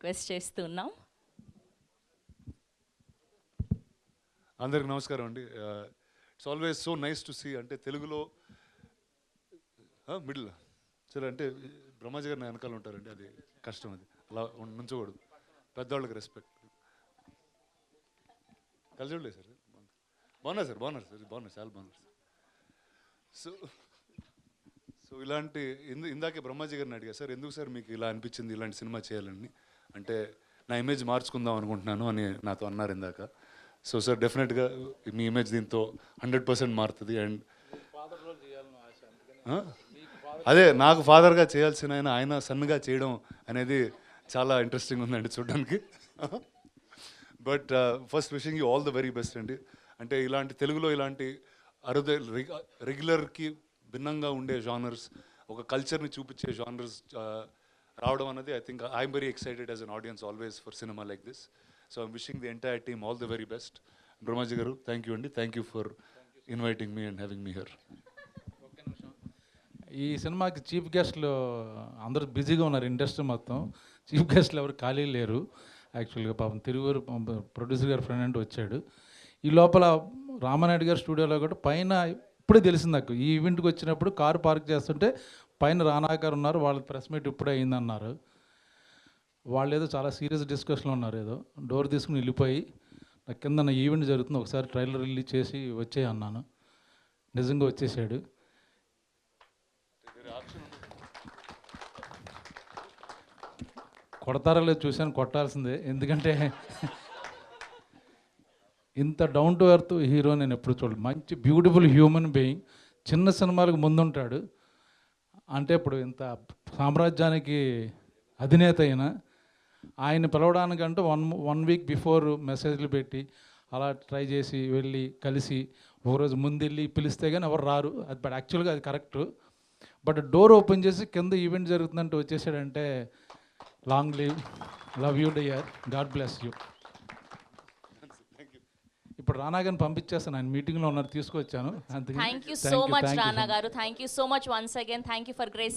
Request చేస్తున్నాం. అందరికి నమస్కారం అండి. It's always so nice to see అంటే తెలుగులో మిడిల్ సరే అంటే బ్రహ్మాజీ గారిని నా వెనకాల ఉంటారండి అది కష్టం అది. అలా ఉంచకూడదు పెద్దవాళ్ళకి రెస్పెక్ట్ కలిసి ఉండలేదు సార్. బాగున్నారు సార్ బాగున్నారు సార్ బాగున్నారు చాలా బాగున్నారు సార్. సో సో ఇలాంటి ఇందు ఇందాకే బ్రహ్మాజీ గారిని అడిగా సార్ ఎందుకు సార్ మీకు ఇలా అనిపించింది ఇలాంటి సినిమా చేయాలని? అంటే నా ఇమేజ్ మార్చుకుందాం అనుకుంటున్నాను అని నాతో అన్నారు ఇందాక. సో సార్ డెఫినెట్గా మీ ఇమేజ్ దీంతో హండ్రెడ్ పర్సెంట్ మారుతుంది అండ్ అదే నాకు ఫాదర్గా చేయాల్సిన ఆయన ఆయన సన్నుగా చేయడం అనేది చాలా ఇంట్రెస్టింగ్ ఉందండి చూడడానికి. But first wishing you all the very best అండి. అంటే ఇలాంటి తెలుగులో ఇలాంటి అరుద రెగ్యులర్కి భిన్నంగా ఉండే జానర్స్ ఒక కల్చర్ని చూపించే జానర్స్ రావడం అనేది I think I'm very excited as an audience always for cinema like this so I'm wishing the entire team all the very best Brahmaji garu thank you అండి thank you for inviting me and having me here ఈ సినిమాకి chief గెస్ట్లు అందరూ బిజీగా ఉన్నారు industry మొత్తం. Chief గెస్ట్లు ఎవరు ఖాళీ లేరు. యాక్చువల్గా పాపం తిరువురు ప్రొడ్యూసర్ గారు ఫ్రెండ్ అంటే వచ్చాడు. ఈ లోపల రామానాయుడు గారి స్టూడియోలో కూడా పైన ఇప్పుడే తెలిసింది నాకు. ఈ ఈవెంట్కి వచ్చినప్పుడు కారు పార్క్ చేస్తుంటే పైన రానాగారు ఉన్నారు వాళ్ళ ప్రెస్ మీట్ ఇప్పుడే అయిందన్నారు. వాళ్ళు ఏదో చాలా సీరియస్ డిస్కషన్లో ఉన్నారు ఏదో. డోర్ తీసుకుని వెళ్ళిపోయి నా కింద నా ఈవెంట్ జరుగుతుంది ఒకసారి ట్రైలర్ రిలీజ్ చేసి వచ్చే అన్నాను. నిజంగా వచ్చేసాడు కొడతారో లేదు చూశాను కొట్టాల్సిందే. ఎందుకంటే ఇంత డౌన్ టు ఎర్త్ హీరో నేను ఎప్పుడు చూడలేదు. మంచి బ్యూటిఫుల్ హ్యూమన్ బీయింగ్ చిన్న సినిమాలకు ముందుంటాడు. అంటే ఇప్పుడు ఇంత సామ్రాజ్యానికి అధినేత అయిన ఆయన పిలవడానికంటూ వన్ వన్ వీక్ బిఫోర్ మెసేజ్లు పెట్టి అలా ట్రై చేసి వెళ్ళి కలిసి ఒకరోజు ముందెళ్ళి పిలిస్తే కానీ ఎవరు రారు. అది బట్ యాక్చువల్గా అది కరెక్ట్ బట్ డోర్ ఓపెన్ చేసి కింద ఈవెంట్ జరుగుతుందంటే వచ్చేసాడంటే long live love you dear. God bless you. ఇప్పుడు రానా గారిని పంపించేస్తాను. ఆయన మీటింగ్లో ఉన్నారు. తీసుకొచ్చాను. Thank you so much Rana. Garu thank you so much once again thank you for grace